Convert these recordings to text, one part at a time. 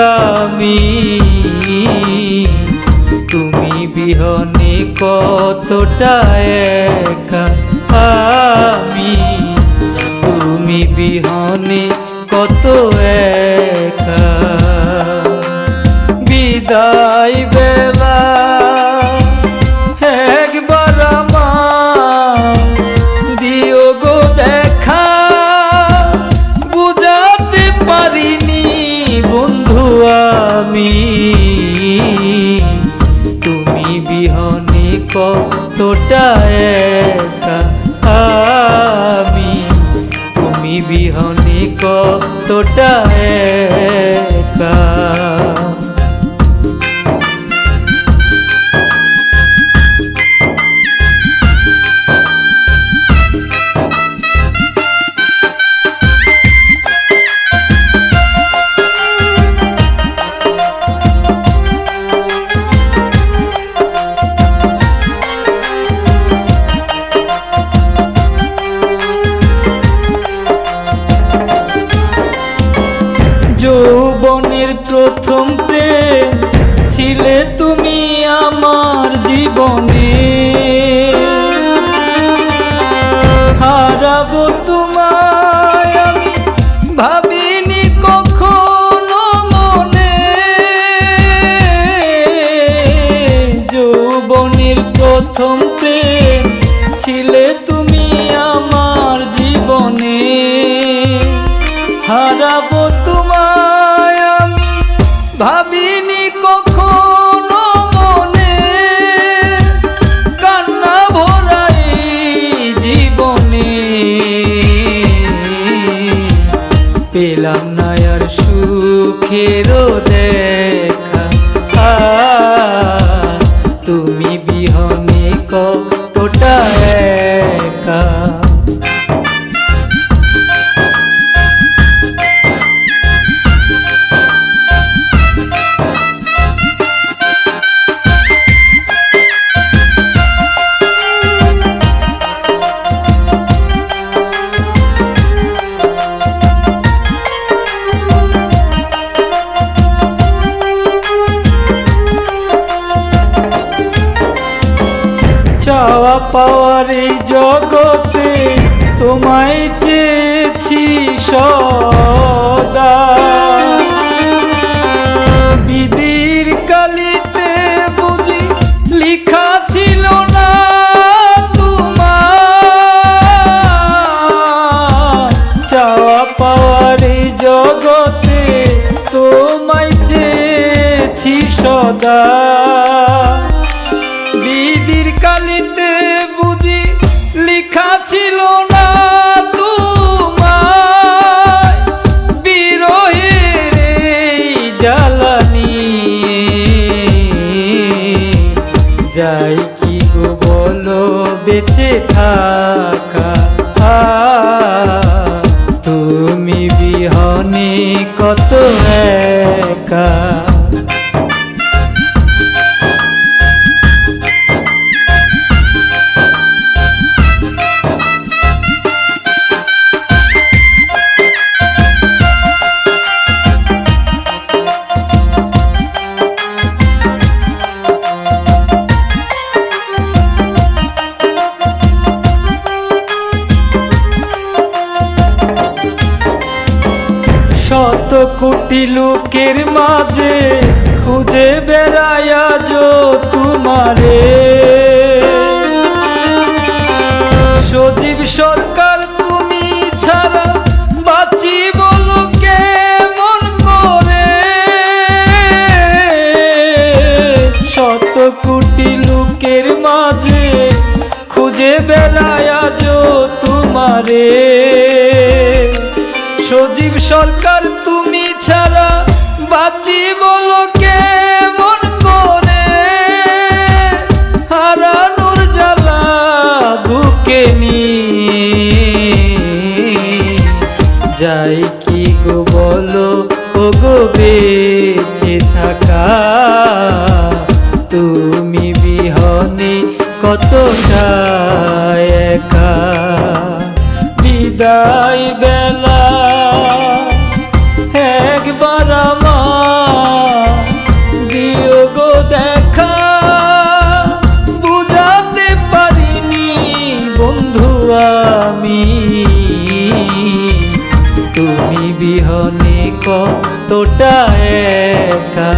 আমি। তুমি বিহনে কতটা একা আমি? তুমি বিহনে কত একা? বিদায় বেলা কতটা একা? আমি তুমি বিহনে কতটা একা? যৌবনের প্রথম প্রেম ছিলে তুমি আমার জীবনে। হারাবো তোমায় আমি ভাবিনি কখনো মনে। যৌবনের প্রথম প্রেম ছিলে তুমি আমার জীবনে। সুখেরও দেখা চাওয়া পাওয়ার এই জগতে তোমায় চেয়েছি সদা। বিদির কালিতে বুঝি লিখা ছিল না তোমার। চাওয়া পাওয়ার এই জগতে তোমায় চেয়েছি সদা। বেঁচে থাকা শত কোটি লোকের মাঝে খুঁজে বেড়ায়া যো তোমারে। সজীব সরকার, তুমি ছাড়া বাঁচি বলো কেমন করে। শত কোটি লোকের মাঝে খুঁজে বেড়ায়া যো তোমারে। সজীব সরকার তুমি ছাড়া বাঁচি বলো কেমন মনটা একা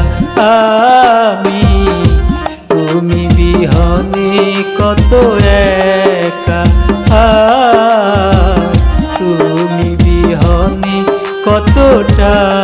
আমি। তুমি বিহনে কত একা? তুমি বিহনে কতটা